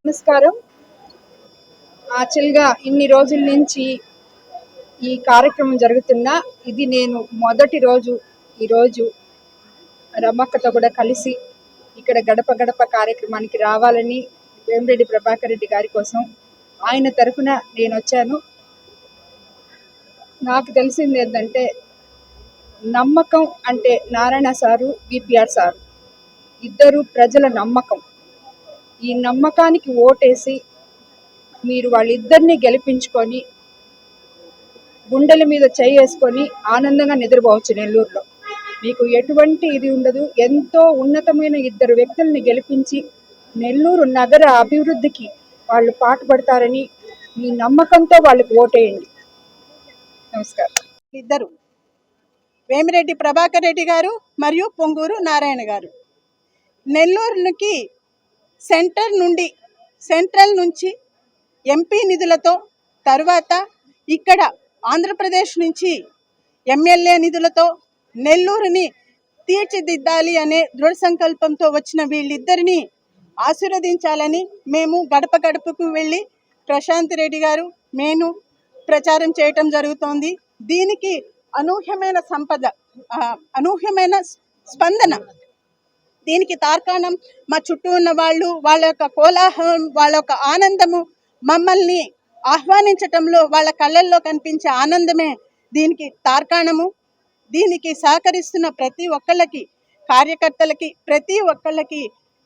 నమస్కారం. యాక్చువల్గా ఇన్ని రోజుల నుంచి ఈ కార్యక్రమం జరుగుతున్నా ఇది నేను మొదటి రోజు ఈరోజు రమక్కతో కూడా కలిసి ఇక్కడ గడప గడప కార్యక్రమానికి రావాలని వేమిరెడ్డి ప్రభాకర్ రెడ్డి గారి కోసం ఆయన తరఫున నేను వచ్చాను నాకు తెలిసింది ఏంటంటే నమ్మకం అంటే నారాయణ సారు విపిఆర్ సారు. ఇద్దరు ప్రజల నమ్మకం. ఈ నమ్మకానికి ఓటేసి మీరు వాళ్ళిద్దరిని గెలిపించుకొని గుండెల మీద చేసుకొని ఆనందంగా నిద్రపోవచ్చు నెల్లూరులో. మీకు ఎటువంటి ఇది ఉండదు. ఎంతో ఉన్నతమైన ఇద్దరు వ్యక్తుల్ని గెలిపించి నెల్లూరు నగర అభివృద్ధికి వాళ్ళు పాటుపడతారని మీ నమ్మకంతో వాళ్ళకి ఓటేయండి. నమస్కారం. ఇద్దరు. వేమిరెడ్డి ప్రభాకర్ రెడ్డి గారు మరియు పొంగూరు నారాయణ గారు. నెల్లూరుకి సెంటర్ నుండి సెంట్రల్ నుంచి ఎంపీ నిధులతో తర్వాత ఇక్కడ ఆంధ్రప్రదేశ్ నుంచి ఎమ్మెల్యే నిధులతో నెల్లూరుని తీర్చిదిద్దాలి అనే దృఢ సంకల్పంతో వచ్చిన వీళ్ళిద్దరిని ఆశీర్వదించాలని మేము గడప గడపకు వెళ్ళి ప్రశాంత్ రెడ్డి గారు నేను ప్రచారం చేయటం జరుగుతోంది. దీనికి అనూహ్యమైన సంపద అనూహ్యమైన స్పందన. దీనికి తార్కాణం మా చుట్టూ ఉన్న వాళ్ళు వాళ్ళ యొక్క కోలాహలం వాళ్ళ యొక్క ఆనందము మమ్మల్ని ఆహ్వానించటంలో వాళ్ళ కళ్ళల్లో కనిపించే ఆనందమే దీనికి తార్కాణము. దీనికి సహకరిస్తున్న ప్రతి ఒక్కళ్ళకి కార్యకర్తలకి ప్రతి ఒక్కళ్ళకి